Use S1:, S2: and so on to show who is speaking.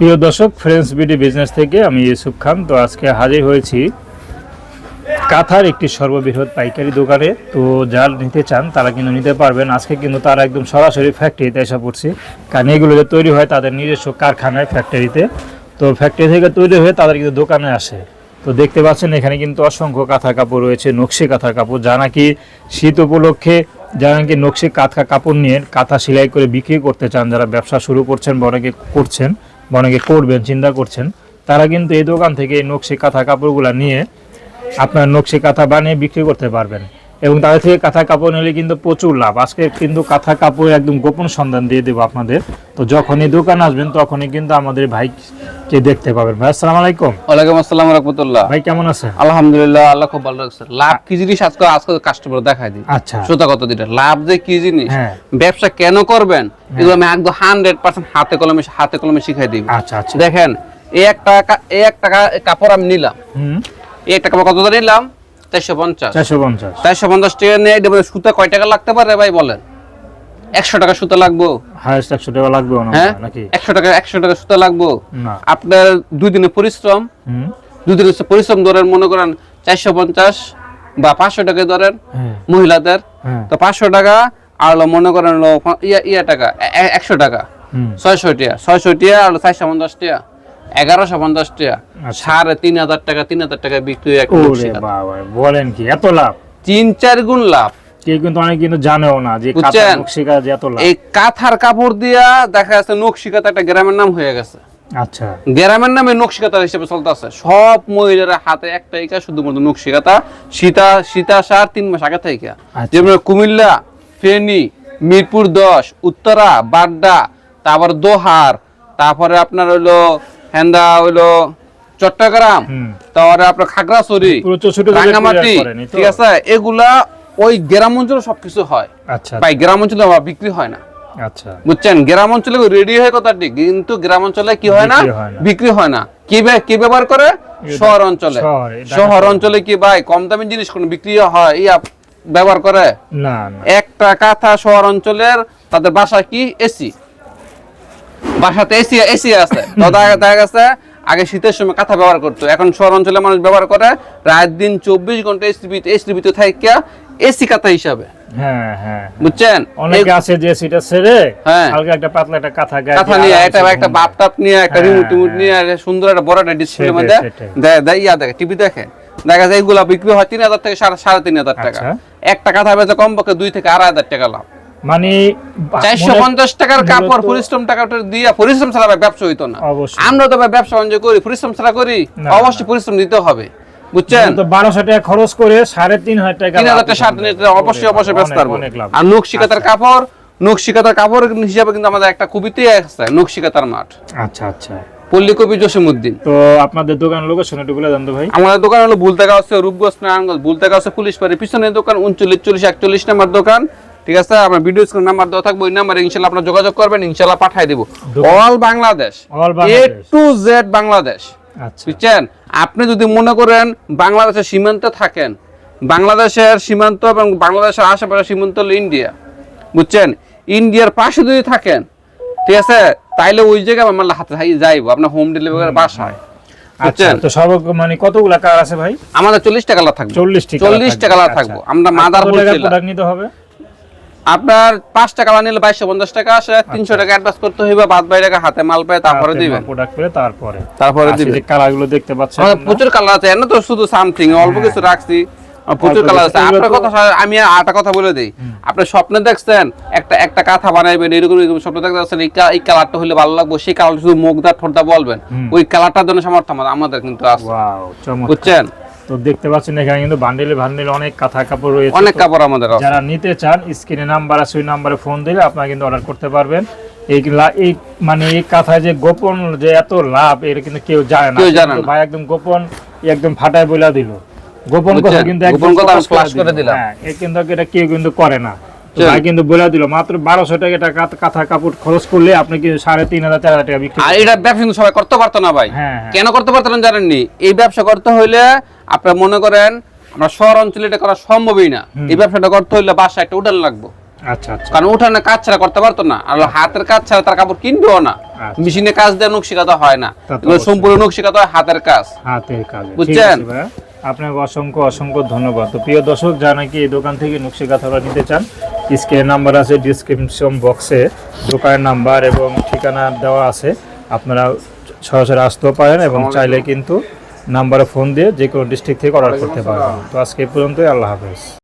S1: প্রিয় দর্শক friends BD business থেকে আমি ইউসুফ খান। তো আজকে হাজির হয়েছি কাঁথার একটি সর্ববৃহৎ পাইকারি দোকানে। তো যারা নিতে চান, তারা কিন্তু নিতে পারবেন। আজকে কিন্তু তারা একদম সরাসরি ফ্যাক্টরিতে এসে পড়ছে। কারণ এগুলো যে তৈরি হয়, তাদের নিজস্ব কারখানায় ফ্যাক্টরিতে তো ফ্যাক্টরি থেকে তৈরি হয়ে তাদের কিন্তু দোকানে আসে। তো দেখতে পাচ্ছেন, এখানে কিন্তু অসংখ্য কাঁথা কাপড় রয়েছে, নকশি কাঁথা কাপড়। যা নাকি শীত উপলক্ষে, যারা নাকি নকশি কাঁথা কাপড় নিয়ে কাঁথা সেলাই করে বিক্রি করতে চান, যারা ব্যবসা শুরু করছেন বা অনেকে করছেন অনেকে করবেন, চিন্তা করছেন, তারা কিন্তু এই দোকান থেকে এই নকশি কাঁথা কাপড়গুলো নিয়ে আপনার নকশি কাঁথা বানিয়ে বিক্রি করতে পারবেন। এবং তাদের থেকে কাঁথা কাপড় নিলে কিন্তু প্রচুর লাভ। আজকে কিন্তু কাঁথা কাপড় একদম গোপন সন্ধান দিয়ে দেবো আপনাদের। তো যখনই দোকান আসবেন, তখনই কিন্তু আমাদের ভাইকে দেখতে পাবেন ভাই? আসসালামু আলাইকুম।
S2: ওয়ালাইকুম আসসালাম রাহমাতুল্লাহ।
S1: ভাই কেমন আছেন?
S2: আলহামদুলিল্লাহ আল্লাহ খুব ভালো রাখছে। লাভ কি জিনিস? আজকে আজকে কাস্টমার দেখাই দিই।
S1: আচ্ছা।
S2: শ্রোতা কত দিটা লাভ যে কি জিনিস?
S1: হ্যাঁ।
S2: ব্যবসা কেন করবেন? এগুলো আমি একদম হান্ড্রেড পার্সেন্ট হাতে কলমে হাতে কলমে শিখাই দিব।
S1: আচ্ছা আচ্ছা।
S2: দেখেন এই এক টাকা এই এক টাকা কাপড় আমি নিলাম।
S1: হুম।
S2: এই একটা কাপড় কত নিলাম? চারশো পঞ্চাশ।
S1: চারশো পঞ্চাশ।
S2: চারশো পঞ্চাশ টাকা নিয়ে সুতা কয় টাকা লাগতে পারে ভাই বলেন? একশো টাকা সুতা লাগবো?
S1: একশো টাকা লাগবে
S2: হ্যাঁ একশো টাকা একশো টাকা সুতা লাগবো? আপনার দুই দিনের পরিশ্রম? দুই দিনের পরিশ্রম ধরেন মনে করেন চারশো পঞ্চাশ বা পাঁচশো টাকা ধরেন
S1: হ্যাঁ।
S2: মহিলাদের
S1: হ্যাঁ।
S2: তো পাঁচশো টাকা আর মনে করেন ইয়া ইয়া টাকা একশো টাকা। ছয়শো টিয়া ছয়শো টিয়া আর চারশো পঞ্চাশ টিয়া এগারোশো পঞ্চাশ টিয়া।
S1: আচ্ছা।
S2: সাড়ে তিন হাজার টাকা তিন হাজার টাকা বিক্রি
S1: বলেন কি এত লাভ?
S2: তিন চার গুণ লাভ।
S1: কেউ কিন্তু অনেক কিন্তু জানেও না যে কাঁথা
S2: বুঝছেন?
S1: নকশি কাজ এত
S2: এই কাঁথার কাপড় দিয়া দেখা যাচ্ছে নকশি কাঁথা একটা গ্রামের নাম হয়ে গেছে।
S1: আচ্ছা।
S2: গ্রামের নামে নকশি কাঁথা হিসেবে চলতেছে। সব মহিলারা হাতে শুধুমাত্র নকশি কাঁথা সীতা সীতা সার তিন মাস আগে থেকে
S1: আচ্ছা।
S2: যেমন কুমিল্লা ফেনী মিরপুর দশ উত্তরা বাড্ডা তারপর দোহার তারপরে আপনার হইল হেন্দা হইল চট্টগ্রাম তারপরে আপনার খাগড়াছড়ি রাঙ্গামাটি? ঠিক আছে? এগুলা ওই গ্রাম অঞ্চলে সবকিছু হয়।
S1: আচ্ছা
S2: ভাই গ্রাম অঞ্চলে বিক্রি হয় না।
S1: আচ্ছা।
S2: বুঝছেন? গ্রাম অঞ্চলে রেডি হয় কথা ঠিক কিন্তু গ্রাম অঞ্চলে কি হয় না?
S1: বিক্রি হয় না।
S2: কি কি ব্যবহার করে? শহর অঞ্চলে।
S1: শহর
S2: অঞ্চলে কি ভাই কম দামি জিনিস কোন বিক্রি হয় ইয়া ব্যবহার করে?
S1: না না।
S2: একটা কাঁথা শহর অঞ্চলের তাদের বাসা কি? এসি। বাসাতে এসি এসি আছে। তো দেখা দেখা গেছে আগে শীতের সময় কাঁথা ব্যবহার করতো। এখন শহর অঞ্চলে মানুষ ব্যবহার করে রাত দিন চব্বিশ ঘণ্টা এসি এসি ভিতরে থাকে এসি কাঁথা হিসাবে।
S1: হ্যাঁ হ্যাঁ
S2: বুঝছেন?
S1: অনেকে আছে যে সেটা ছেড়ে
S2: হ্যাঁ।
S1: হালকা একটা পাতলা একটা কাঁথা গায়ে
S2: কাঁথা নিয়ে একটা নিয়ে একটা রিমোট টিমোট। নিয়ে সুন্দর একটা বড় একটা মধ্যে দেয় ইয়া দেখে টিভি দেখে। দেখা যায় এগুলা বিক্রি হয় তিন হাজার থেকে সাড়ে সাড়ে তিন হাজার টাকা।
S1: আচ্ছা।
S2: একটা কাঁথা বেচে কমপক্ষে দুই থেকে আড়াই হাজার টাকা লাভ।
S1: মানে
S2: চারশো পঞ্চাশ টাকার কাপড় পরিশ্রম টাকাটা দিয়ে পরিশ্রম ছাড়া ব্যবসা হইতো না। আমরা তো ব্যবসা বাণিজ্য করি পরিশ্রম ছাড়া করি অবশ্যই পরিশ্রম দিতে হবে বুঝছেন?
S1: তো বারোশো টাকা খরচ করে সাড়ে তিন হাজার টাকা
S2: তিন হাজার টাকা সাড়ে তিন অবশ্যই অবশ্যই ব্যস্ত
S1: অনেক-
S2: পারব
S1: অনেক লাভ।
S2: আর নকশিকাতার কাপড় নকশিকাতার কাপড় হিসাবে কিন্তু আমাদের একটা নকশিকাতার মাঠ।
S1: আচ্ছা আচ্ছা।
S2: পল্লী কবি জসিমুদ্দিন
S1: তো আপনাদের দোকান লোকেশন একটু বলে দেন তো ভাই।
S2: আমাদের দোকান হলো বুলতাগা আছে রূপগঞ্জ নারায়ণগঞ্জ বুলতাগা আছে পুলিশ পাড়ি পিছনের দোকান উনচল্লিশ চল্লিশ একচল্লিশ নাম্বার দোকান। ঠিক আছে? আপনার ভিডিও স্ক্রিন নাম্বার দেওয়া থাকবে ওই নাম্বারে ইনশাল্লাহ আপনার যোগাযোগ করবেন ইনশাল্লাহ পাঠাই দিব। All Bangladesh A to Z Bangladesh
S1: আচ্ছা।
S2: বুঝছেন? আপনি যদি মনে করেন বাংলাদেশের সীমান্তে থাকেন বাংলাদেশের সীমান্ত এবং বাংলাদেশের আশেপাশে সীমান্ত হলো ইন্ডিয়া বুঝছেন? ইন্ডিয়ার পাশে যদি থাকেন ঠিক আছে? তাইলে ওই জায়গায় আমার হাতে যাইব আপনার হোম ডেলিভারি বাসায়।
S1: আচ্ছা তো সর্ব মানে কতগুলা কার আছে ভাই?
S2: আমাদের চল্লিশ টাকা থাকবে।
S1: চল্লিশ টাকা
S2: থাকব। আমরা মাদার হোলসেলার
S1: প্রোডাক্ট নিতে হবে?
S2: আপনার পাঁচ টাকা নিলে বাইশশো পঞ্চাশ টাকা আসে তিনশো টাকা অ্যাডভান্স করতে হইবে বাদ বাই টাকা হাতে মাল পায় তারপরে দিবেন।
S1: প্রোডাক্ট পেলে তারপরে।
S2: তারপরে দিবেন।
S1: কালারগুলো দেখতে পাচ্ছেন
S2: প্রচুর কালার আছে এনে তো শুধু সামথিং অল্প কিছু রাখছি। প্রচুর কালার আছে। আপনার কথা আমি আটা কথা বলে দিই। আপনি স্বপ্নে দেখছেন একটা একটা কাঁথা বানাইবেন এরকম এরকম স্বপ্ন দেখতে পাচ্ছেন এই কালারটা হলে ভালো লাগবে সেই কালার শুধু মুখদার ঠোঁটটা বলবেন। ওই কালারটার জন্য সামর্থ্য আমাদের আমাদের কিন্তু আছে। বুঝছেন?
S1: তো দেখতে পাচ্ছেন এখানে কিন্তু বান্ডেলে বান্ডেলে অনেক কাঁথা কাপড় রয়েছে।
S2: অনেক কাপড় আমাদের
S1: যারা নিতে চান স্ক্রিনে নাম্বার আছে ওই নাম্বারে ফোন দিলে আপনারা কিন্তু অর্ডার করতে পারবেন। এই এই মানে এই কাঁথায় যে গোপন যে এত লাভ এটা কিন্তু কেউ জানে না। ভাই একদম গোপন একদম ফাটায় বইলা দিল। গোপন কথা কিন্তু একদম করে
S2: দিলাম।
S1: হ্যাঁ এ কিন্তু এটা কেউ কিন্তু করে না। ভাই কিন্তু বলে দিল মাত্র বারোশো টাকা একটা কাঁথা- কাপড় খরচ করলে আপনি কিন্তু সাড়ে তিন হাজার চার হাজার টাকা বিক্রি
S2: আর এটা ব্যবসা কিন্তু সবাই করতে পারতো না ভাই।
S1: হ্যাঁ, হ্যাঁ।
S2: কেন করতে পারতো না জানেননি? এই ব্যবসা করতে হইলে আপনার মনে করেন আমরা শহর অঞ্চলে এটা করা সম্ভবই না। এই ব্যবসাটা করতে হইলে বাসা একটা উঠান লাগবো।
S1: আচ্ছা আচ্ছা।
S2: কারণ উঠানে কাজ ছাড়া করতে পারতো না। আর হাতের কাজ ছাড়া তার কাপড় কিনবেও না।
S1: আচ্ছা।
S2: মেশিনে কাজ দেওয়া নকশি কাটা হয় না। সম্পূর্ণ নকশি কাটা হয় হাতের কাজ।
S1: হাতের কাজে।
S2: বুঝছেন?
S1: আপনাকে অসংখ্য অসংখ্য ধন্যবাদ। তো প্রিয় দর্শক যা নাকি এই দোকান থেকে নকশি কাঁথাটা নিতে চান স্ক্রিনের নাম্বার আছে ডিসক্রিপশন বক্সে দোকানের নাম্বার এবং ঠিকানা দেওয়া আছে। আপনারা সরাসরি আসতেও পারেন এবং চাইলে কিন্তু নাম্বারে ফোন দিয়ে যে কোনো ডিস্ট্রিক্ট থেকে অর্ডার করতে পারবেন তো আজকে এই পর্যন্তই আল্লাহ হাফেজ।